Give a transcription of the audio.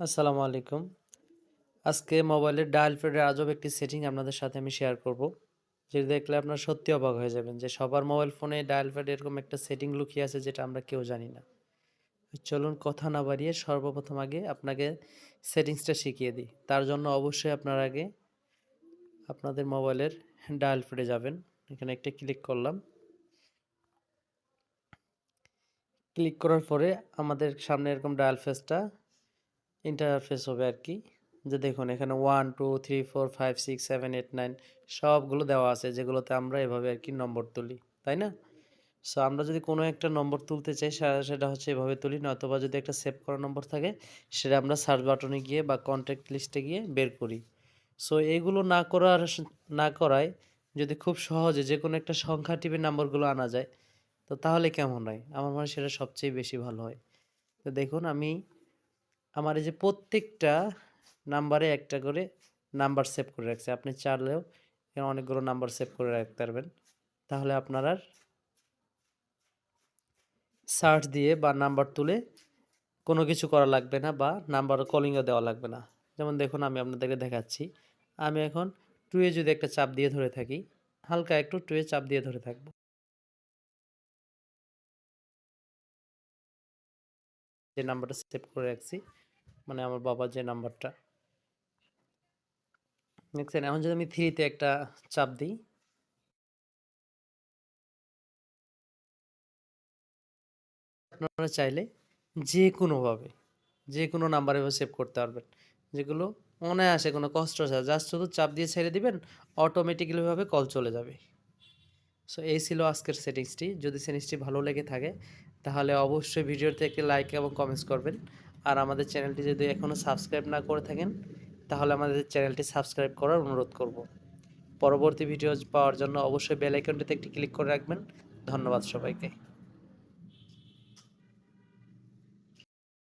আসসালামু আলাইকুম। আজকে মোবাইলের ডায়াল প্যাডের আজব একটি সেটিং আপনাদের সাথে আমি শেয়ার করব। যেটা দেখলে আপনারা সত্যি অবাক হয়ে যাবেন যে সবার মোবাইল ফোনে ডায়াল প্যাডে এরকম একটা সেটিং লুকিয়ে আছে যেটা আমরা কেউ জানি না। চলুন কথা না বাড়িয়ে সর্বপ্রথম আগে আপনাকে সেটিংসটা শিখিয়ে দিই। তার জন্য অবশ্যই আপনার আগে আপনাদের মোবাইলের ডায়াল প্যাডে যাবেন। এখানে একটা ক্লিক করলাম। ক্লিক করার পরে আমাদের সামনে এরকম ডায়াল ফেসটা ইন্টারফেস হবে আর কি। যে দেখুন, এখানে one two three four five six seven eight nine সবগুলো দেওয়া আছে, যেগুলোতে আমরা এভাবে আর কি নম্বর তুলি, তাই না? সো আমরা যদি কোনো একটা নম্বর তুলতে চাই সেটা হচ্ছে এভাবে তুলি, নয়তোবা যদি একটা সেভ করা নম্বর থাকে, সেটা আমরা সার্চ বাটনে গিয়ে বা কন্ট্যাক্ট লিস্টে গিয়ে বের করি। সো এইগুলো না করার, না করায় যদি খুব সহজে যে কোনো একটা সংখ্যা টিপে নাম্বারগুলো আনা যায়, তো তাহলে কেমন হয়? আমার মনে হয় সেটা সবচেয়ে বেশি ভালো হয়। তো দেখুন, আমি আমার এই যে প্রত্যেকটা নাম্বারে একটা করে নাম্বার সেভ করে রাখছে। আপনি চাইলেও এখানে অনেকগুলো নাম্বার সেভ করে রাখতে পারবেন। তাহলে আপনার আর সার্চ দিয়ে বা নাম্বার তুলে কোনো কিছু করা লাগবে না বা নাম্বার কলিংও দেওয়া লাগবে না। যেমন দেখুন, আমি আপনাদেরকে দেখাচ্ছি। আমি এখন টুয়ে যদি একটা চাপ দিয়ে ধরে থাকি, হালকা একটু টুয়ে চাপ দিয়ে ধরে থাকব। যে নাম্বারটা সেভ করে রাখছি মানে আমার বাবার যে নাম্বারটা। দেখছেন এখন যদি আমি থ্রিতে একটা চাপ দিই। আপনারা চাইলে যে কোনোভাবে যে কোনো নাম্বারে সেভ করতে পারবেন। যেগুলো অনায়াসে কোনো কষ্ট আছে জাস্ট শুধু চাপ দিয়ে ছেড়ে দিবেন অটোমেটিক্যালিভাবে কল চলে যাবে। সো এই ছিল আজকের সেটিংসটি যদি সেটিংসটি ভালো লেগে থাকে, তাহলে অবশ্যই ভিডিওতে একটি লাইক এবং কমেন্টস করবেন। আর আমাদের চ্যানেলটি যদি এখনও সাবস্ক্রাইব না করে থাকেন, তাহলে আমাদের চ্যানেলটি সাবস্ক্রাইব করার অনুরোধ করব। পরবর্তী ভিডিও পাওয়ার জন্য অবশ্যই বেল আইকনটিতে একটি ক্লিক করে রাখবেন। ধন্যবাদ সবাইকে।